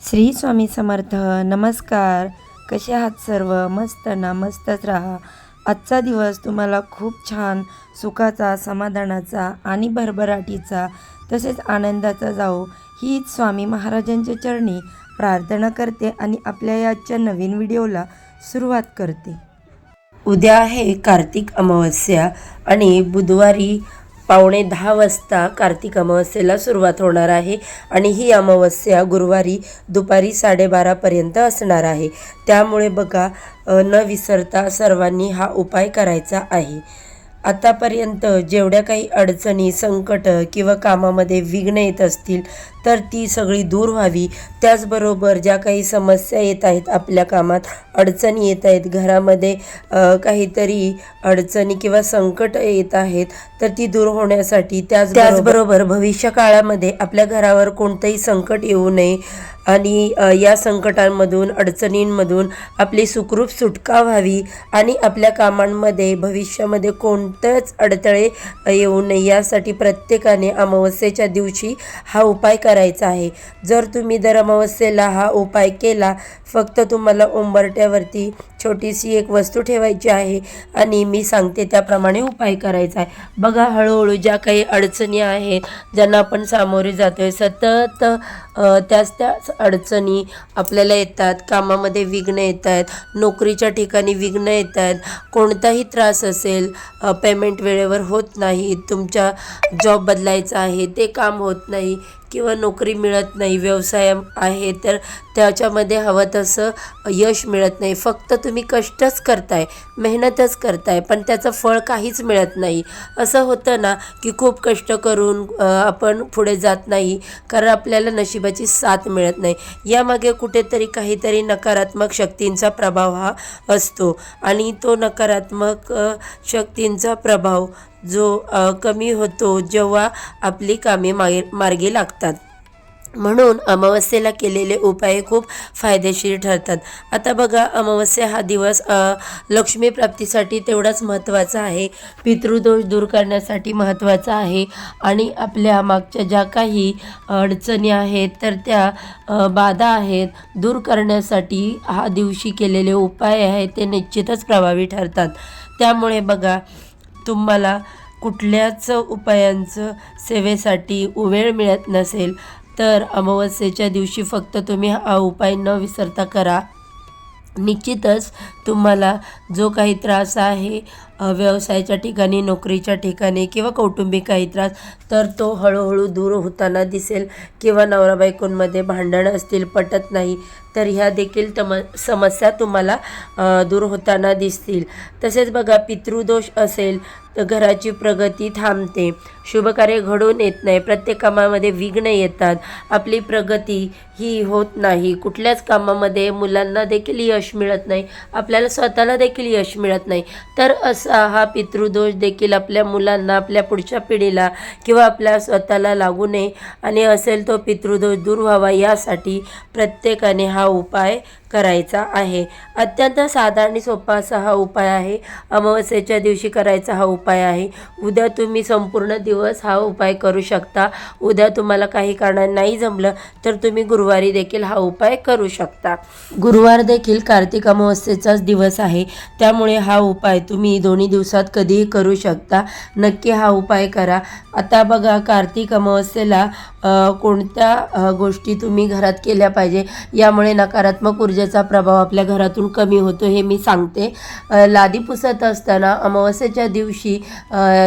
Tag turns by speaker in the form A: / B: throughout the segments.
A: श्री स्वामी समर्थ नमस्कार. कसे आहात सर्व? मस्त ना मस्तच राहा. आजचा दिवस तुम्हाला खूप छान सुखाचा समाधानाचा आणि भरभराटीचा तसेच आनंदाचा जाओ हीच स्वामी महाराजांच्या चरणी प्रार्थना करते आणि आपल्या याच्या आजच्या नवीन व्हिडिओला सुरुवात करते. उद्या आहे कार्तिक अमावस्या आणि बुधवारी पावणे दहा वाजता कार्तिक अमावस्येला सुरुवात होणार आहे आणि ही अमावस्या गुरुवारी दुपारी साडेबारापर्यंत असणार आहे. त्यामुळे बघा न विसरता सर्वांनी हा उपाय करायचा आहे. आतापर्यंत जेवढ्या काही अडचणी संकट किंवा कामामध्ये विघ्न येत असतील तर ती सगळी दूर व्हावी. त्याचबरोबर ज्या काही समस्या येत आहेत आपल्या कामात अडचणी येत आहेत घरामध्ये काहीतरी अडचणी किंवा संकट येत आहेत तर ती दूर होण्यासाठी त्याच त्याचबरोबर भविष्य काळामध्ये आपल्या घरावर कोणतंही संकट येऊ नये आणि या संकटांमधून अडचणींमधून आपली सुखरूप सुटका व्हावी आणि आपल्या कामांमध्ये भविष्यामध्ये कोणतेच अडथळे येऊ नये. यासाठी प्रत्येकाने अमावस्येच्या दिवशी हा उपाय करायचा आहे. जर तुम्ही दर अमावस्येला हा उपाय केला फक्त तुम्हाला उंबरट्यावरती छोटीशी एक वस्तू ठेवायची आहे आणि मी सांगते त्याप्रमाणे उपाय करायचा आहे. बघा हळूहळू ज्या काही अडचणी आहेत ज्यांना आपण सामोरे जातो आहे सतत त्याच त्याच अडचणी आपल्याला येतात. कामामध्ये विघ्न येत आहेत नोकरीच्या ठिकाणी विघ्न येत आहेत कोणताही त्रास असेल पेमेंट वेळेवर होत नाही तुमच्या जॉब बदलायचा आहे ते काम होत नाही किंवा नोकरी मिळत नाही व्यवसाय आहे तर त्याच्यामध्ये हवं तसं यश मिळत नाही. फक्त तुम्ही कष्टच करताय मेहनतच करताय पण त्याचं फळ काहीच मिळत नाही. असं होतं ना की खूप कष्ट करून आपण पुढे जात नाही कारण आपल्याला नशिबाची साथ मिळत नाही. यामागे कुठेतरी काहीतरी नकारात्मक शक्तींचा प्रभाव हा असतो. आणि तो नकारात्मक शक्तींचा प्रभाव जो कमी होतो जेव्हा आपली कामे मागे मार्गी लागतात. म्हणून अमावस्येला केलेले उपाय खूप फायदेशीर ठरतात. आता बघा अमावस्या हा दिवस लक्ष्मीप्राप्तीसाठी लक्ष्मी प्राप्तीसाठी तेवढाच महत्त्वाचा आहे. पितृदोष दूर करण्यासाठी महत्त्वाचा आहे. आणि आपल्या मागच्या ज्या काही अडचणी आहेत तर त्या बाधा आहेत दूर करण्यासाठी हा दिवशी केलेले उपाय आहेत ते निश्चितच प्रभावी ठरतात. त्यामुळे बघा तुम्हाला कुठल्याच उपायांचं सेवेसाठी वेळ मिळत नसेल. तर अमावस्येच्या दिवशी फक्त तुम्ही हा उपाय न विसरता करा. निश्चितच तुम्हाला जो काही त्रास आहे व्यवसायाच्या ठिकाणी नोकरीच्या ठिकाणी किंवा कौटुंबिक काही त्रास तर तो हळूहळू दूर होताना दिसेल किंवा नवरा बायकोंमध्ये भांडणं असतील पटत नाही. तर ह्या देखील तम समस्या तुम्हाला दूर होताना दिसतील. तसेच बघा पितृदोष असेल तर घराची प्रगती थांबते. शुभकार्य घडून येत नाही. प्रत्येक कामामध्ये विघ्न येतात. आपली प्रगती ही होत नाही. कुठल्याच कामामध्ये मुलांना देखील यश मिळत नाही. आपल्याला स्वतःला देखील यश मिळत नाही. तर असा हा पितृदोष देखील आपल्या मुलांना आपल्या पुढच्या पिढीला किंवा आपल्या स्वतःला लागू नये. आणि असेल तो पितृदोष दूर व्हावा यासाठी प्रत्येकाने हा उपाय करायचा आहे. अत्यंत साधा आणि सोपा असा हा उपाय आहे. अमावस्येच्या दिवशी करायचा हा उपाय आहे. उद्या तुम्ही संपूर्ण दिवस हा उपाय करू शकता. उद्या तुम्हाला काही कारणाने नाही जमलं तर तुम्ही गुरुवारी देखील हा उपाय करू शकता. गुरुवार देखील कार्तिक अमावस्येचाच दिवस आहे. त्यामुळे हा उपाय तुम्ही दोन्ही दिवसात कधीही करू शकता. नक्की हा उपाय करा. आता बघा कार्तिक अमावस्येला कोणत्या गोष्टी तुम्ही घरात केल्या पाहिजे? यामुळे नकारात्मक ऊर्जा ऊर्जेचा प्रभाव आपल्या घरातून कमी होतो हे मी सांगते. लादी पुसत असताना अमावस्येच्या दिवशी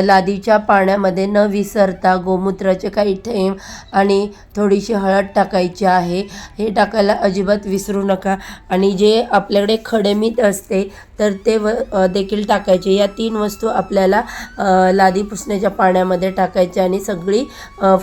A: लादीच्या पाण्यामध्ये न विसरता गोमूत्राचे काही थेंब आणि थोडीशी हळद टाकायची आहे. हे टाकायला अजिबात विसरू नका. आणि जे आपल्याकडे खडेमीत असते तर ते व देखील टाकायचे. या तीन वस्तू आपल्याला लादी पुसण्याच्या पाण्यामध्ये टाकायच्या आणि सगळी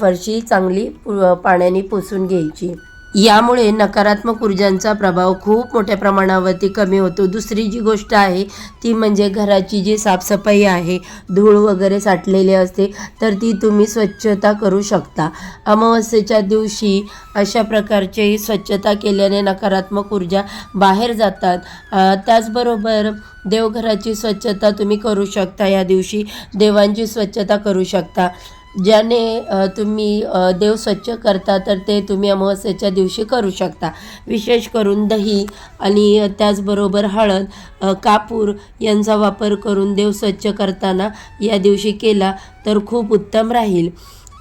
A: फरशी चांगली पु- पाण्याने पुसून घ्यायची. यामुळे नकारात्मक ऊर्जांचा प्रभाव खूप मोठ्या प्रमाणावरती कमी होतो. दुसरी जी गोष्ट आहे ती म्हणजे घराची जी साफसफाई आहे धूळ वगैरे साठलेली असते तर ती तुम्ही स्वच्छता करू शकता. अमावस्येच्या दिवशी अशा प्रकारचे स्वच्छता केल्याने नकारात्मक ऊर्जा बाहेर जातात. त्याचबरोबर देवघराची स्वच्छता तुम्ही करू शकता या दिवशी. देवांची स्वच्छता करू शकता. ज्याने तुम्ही देव स्वच्छ करता तर ते तुम्ही अमावस्येच्या दिवशी करू शकता. विशेष करून दही आणि त्याचबरोबर हळद कापूर यांचा वापर करून देव स्वच्छ करताना या दिवशी केला तर खूप उत्तम राहील.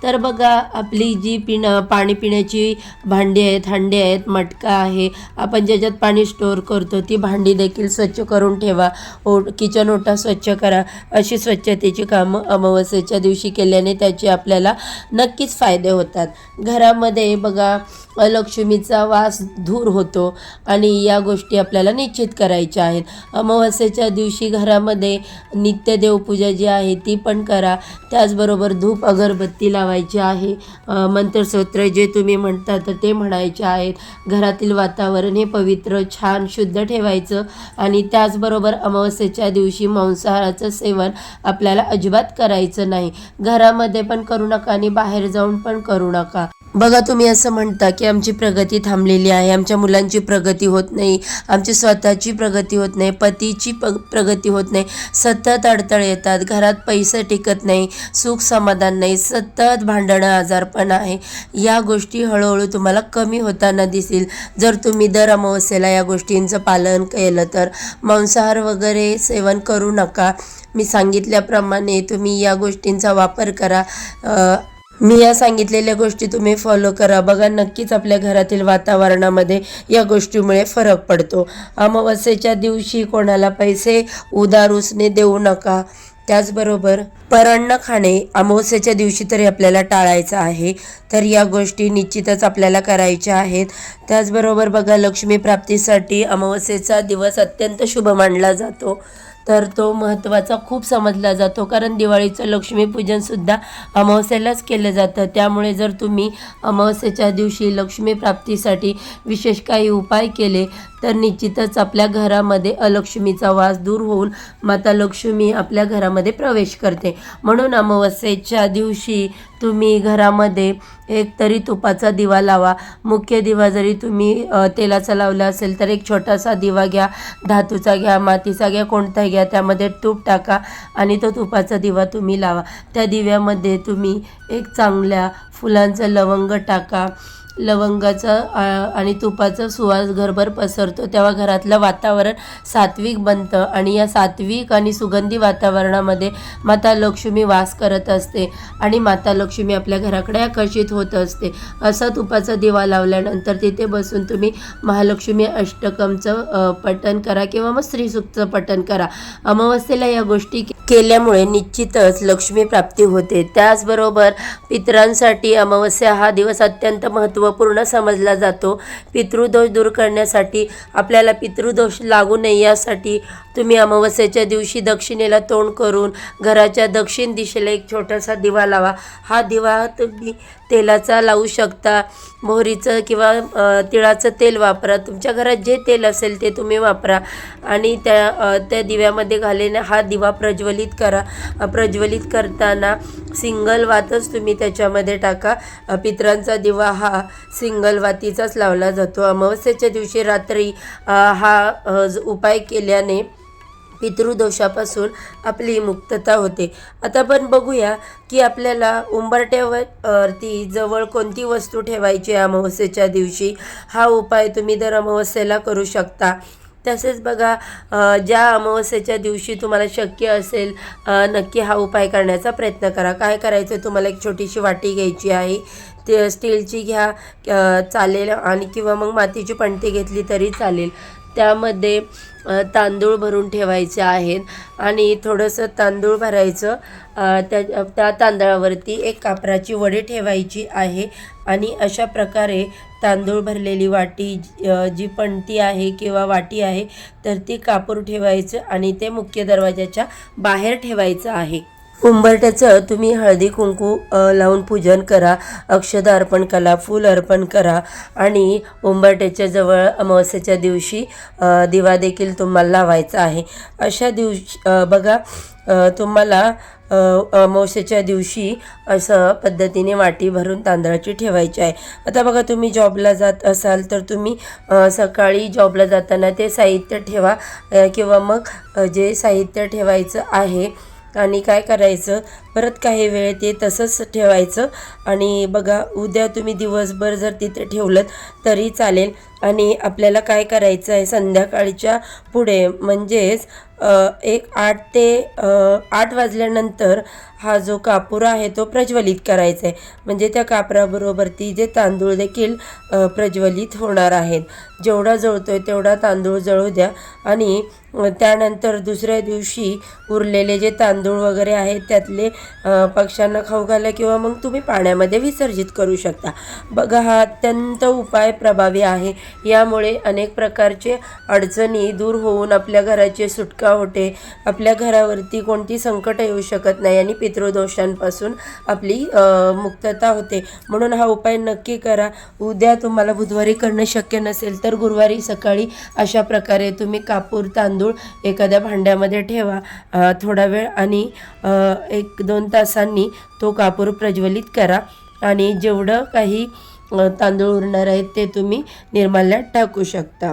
A: तर बघा आपली जी पिण पाणी पिण्याची भांडी आहेत हंडी आहेत मटका आहे आपण ज्याच्यात पाणी स्टोअर करतो ती भांडी देखील स्वच्छ करून ठेवा. ओ किचन ओटा स्वच्छ करा. अशी स्वच्छतेची कामं अमावस्येच्या दिवशी केल्याने त्याचे आपल्याला नक्कीच फायदे होतात. घरामध्ये बघा लक्ष्मीचा वास धूर होतो आणि या गोष्टी आपल्याला निश्चित करायच्या आहेत. अमावस्येच्या दिवशी घरामध्ये नित्य देवपूजा जी आहे ती पण करा. त्याचबरोबर धूप अगरबत्ती लावा लावायची आहे. अ, मंत्रस्तोत्र जे तुम्ही म्हणता तर ते म्हणायचे आहेत. घरातील वातावरण हे पवित्र छान शुद्ध ठेवायचं आणि त्याचबरोबर अमावस्येच्या दिवशी मांसाहाराचं सेवन आपल्याला अजिबात करायचं नाही. घरामध्ये पण करू नका आणि बाहेर जाऊन पण करू नका. बघा तुम्ही असं म्हणता की आमची प्रगती थांबलेली आहे आमच्या मुलांची प्रगती होत नाही आमची स्वतःची प्रगती होत नाही पतीची प प्रगती होत नाही. सतत अडथळे येतात घरात पैसे टिकत नाही सुख समाधान नाही सतत भांडणं आजारपण आहे. या गोष्टी हळूहळू तुम्हाला कमी होताना दिसेल जर तुम्ही दर अमावस्येला या गोष्टींचं पालन केलं तर. मांसाहार वगैरे सेवन करू नका. मी सांगितल्याप्रमाणे तुम्ही या गोष्टींचा वापर करा. आ, मी या सांगितलेल्या गोष्टी तुम्ही फॉलो करा. बघा नक्कीच आपल्या घरातील वातावरणामध्ये या गोष्टीमुळे फरक पडतो. अमावस्येच्या दिवशी कोणाला पैसे उदार उसने देऊ नका. त्याचबरोबर परान्न खाणे अमावस्येच्या दिवशी तरी आपल्याला टाळायचं आहे. तर या गोष्टी निश्चितच आपल्याला करायच्या आहेत. त्याचबरोबर बघा लक्ष्मी प्राप्तीसाठी अमावस्येचा दिवस अत्यंत शुभ मानला जातो. तर तो महत्त्वाचा खूप समजला जातो. कारण दिवाळीचं लक्ष्मीपूजनसुद्धा अमावस्येलाच केलं जातं. त्यामुळे जर तुम्ही अमावस्येच्या दिवशी लक्ष्मी प्राप्तीसाठी विशेष काही उपाय केले तर निश्चितच आपल्या घरामध्ये अलक्ष्मीचा वास दूर होऊन माता लक्ष्मी आपल्या घरामध्ये प्रवेश करते. म्हणून अमावस्येच्या दिवशी तुम्ही घरामध्ये एक तरी तुपाचा दिवा लावा. मुख्य दिवा जरी तुम्ही तेलाचा लावला असेल तर एक छोटासा दिवा घ्या धातूचा घ्या मातीचा घ्या कोणताही घ्या त्यामध्ये तूप टाका आणि तो तुपाचा दिवा तुम्ही लावा. त्या दिव्यामध्ये तुम्ही एक चांगल्या फुलांचं लवंग टाका. लवंगाचं आणि तुपाचा सुवास घरभर पसरतो. तेव्हा घरातलं वातावरण सात्विक बनतं आणि या सात्विक आणि सुगंधी वातावरणामध्ये माता लक्ष्मी वास करत असते आणि माता लक्ष्मी आपल्या घराकडे आकर्षित होत असते. असा तुपाचा दिवा लावल्यानंतर तिथे बसून तुम्ही महालक्ष्मी अष्टकमचं पठण करा किंवा मग श्रीसूक्तचं पठण करा. अमावस्येला या गोष्टी केल्यामुळे निश्चितच लक्ष्मी प्राप्ती होते. त्याचबरोबर पितरांसाठी अमावस्या हा दिवस अत्यंत महत्त्वपूर्ण समजला जातो. पितृदोष दूर करण्यासाठी आपल्याला पितृदोष लागू नये यासाठी तुम्ही अमावस्येच्या दिवशी दक्षिणेला तोंड करून घराच्या दक्षिण दिशेला एक छोटासा दिवा लावा. हा दिवा तुम्ही तेलाचा लावू शकता. मोहरीचं किंवा तिळाचं तेल वापरा. तुमच्या घरात जे तेल असेल ते तुम्ही वापरा. आणि त्या त्या दिव्यामध्ये घालेने हा दिवा प्रज्वलित करा. प्रज्वलित करताना सिंगल वातच तुम्ही त्याच्यामध्ये टाका. पित्रांचा पितरांचा दिवा हा सिंगल वातीचाच लावला जातो. अमावस्येच्या दिवशी रात्री हा उपाय केल्याने पितृदोषापासून आपली मुक्तता होते. आता आपण बघूया की आपल्याला उंबरट्यावर वरती जवळ कोणती वस्तू ठेवायची आहे अमावस्येच्या दिवशी? हा उपाय तुम्ही दर अमावस्येला करू शकता. तसेच बघा ज्या अमावस्येच्या दिवशी तुम्हाला शक्य असेल नक्की हा उपाय करण्याचा प्रयत्न करा. काय करायचं तुम्हाला? एक छोटीशी वाटी घ्यायची आहे. ते स्टीलची घ्या चालेल आणि किंवा मग मातीची पणती घेतली तरी चालेल. त्यामध्ये तांदूळ भरून ठेवायचे आहेत आणि थोडंसं तांदूळ भरायचं. त्या त्या तांदळावरती एक कापराची वडी ठेवायची आहे आणि अशा प्रकारे तांदूळ भरलेली वाटी जी पणती आहे किंवा वाटी आहे तर ती कापूर ठेवायचं आणि ते मुख्य दरवाजाच्या बाहेर ठेवायचं आहे. उंबरट्याचं तुम्ही हळदी कुंकू लावून पूजन करा अक्षदा अर्पण करा फूल अर्पण करा आणि उंबरट्याच्या जवळ अमावस्याच्या दिवशी दिवा देखील तुम्हाला लावायचा आहे. अशा दिवशी बघा तुम्हाला अमावस्याच्या दिवशी असं पद्धतीने वाटी भरून तांदळाची ठेवायची आहे. आता बघा तुम्ही जॉबला जात असाल तर तुम्ही सकाळी जॉबला जाताना ते साहित्य ठेवा किंवा मग जे साहित्य ठेवायचं आहे आणि काय करायचं? परत काही वेळ ते तसंच ठेवायचं. आणि बघा उद्या तुम्ही दिवसभर जर तिथे ठेवलं तरी चालेल. आणि आपल्याला काय करायचं आहे? संध्याकाळच्या पुढे म्हणजेच एक आठ ते आठ वाजल्यानंतर हा जो कापूर आहे तो प्रज्वलित करायचा आहे. म्हणजे त्या कापराबरोबर ती जे तांदूळ देखील प्रज्वलित होणार आहेत. जेवढा जळतो आहे तेवढा तांदूळ जळू द्या. आणि त्यानंतर दुसऱ्या दिवशी उरलेले जे तांदूळ वगैरे आहेत त्यातले पक्ष्यांना खाऊ घाला किंवा मग तुम्ही पाण्यामध्ये विसर्जित करू शकता. बघा हा अत्यंत उपाय प्रभावी आहे. यामुळे अनेक प्रकारचे अडचणी दूर होऊन आपल्या घराची सुटका होते. आपल्या घरावरती कोणती संकट येऊ शकत नाही आणि पितृदोषांपासून आपली मुक्तता होते. म्हणून हा उपाय नक्की करा. उद्या तुम्हाला बुधवारी करणं शक्य नसेल तर गुरुवारी सकाळी अशा प्रकारे तुम्ही कापूर तांदूळ एखाद्या भांड्यामध्ये ठेवा. थोडा वेळ आणि एक दोन दोन तासांनी तो कापूर प्रज्वलित करा. आणि जेवढं काही तांदूळ उरणार आहेत ते तुम्ही निर्माल्यात टाकू शकता.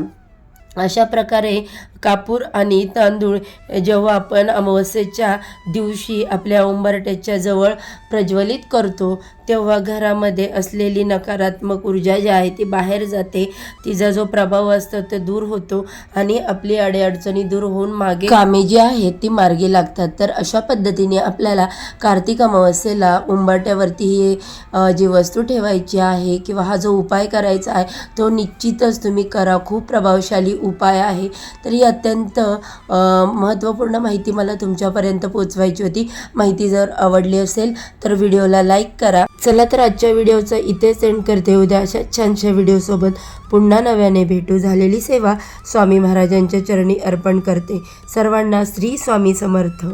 A: अशा प्रकारे कापूर आणि तांदूळ जेव्हा आपण अमावस्येच्या दिवशी आपल्या उंबरट्याच्या जवळ प्रज्वलित करतो तेव्हा घरामध्ये असलेली नकारात्मक ऊर्जा जी आहे ती बाहेर जाते. तिचा जो प्रभाव असतो तो दूर होतो आणि आपली अडीअडचणी दूर होऊन मागे कामे जी आहेत ती मार्गी लागतात. तर अशा पद्धतीने आपल्याला कार्तिक अमावस्येला उंबरट्यावरती ही जी वस्तू ठेवायची आहे किंवा हा जो उपाय करायचा आहे तो निश्चितच तुम्ही करा. खूप प्रभावशाली उपाय आहे. तर या अत्यंत महत्त्वपूर्ण माहिती मला तुमच्यापर्यंत पोचवायची होती. माहिती जर आवडली असेल तर व्हिडिओला लाईक करा. चला तर आजच्या व्हिडिओचं इथे सेंड करते. उद्या अशा छानशा व्हिडिओसोबत पुन्हा नव्याने भेटू झालेली सेवा स्वामी महाराजांच्या चरणी अर्पण करते. सर्वांना श्री स्वामी समर्थ.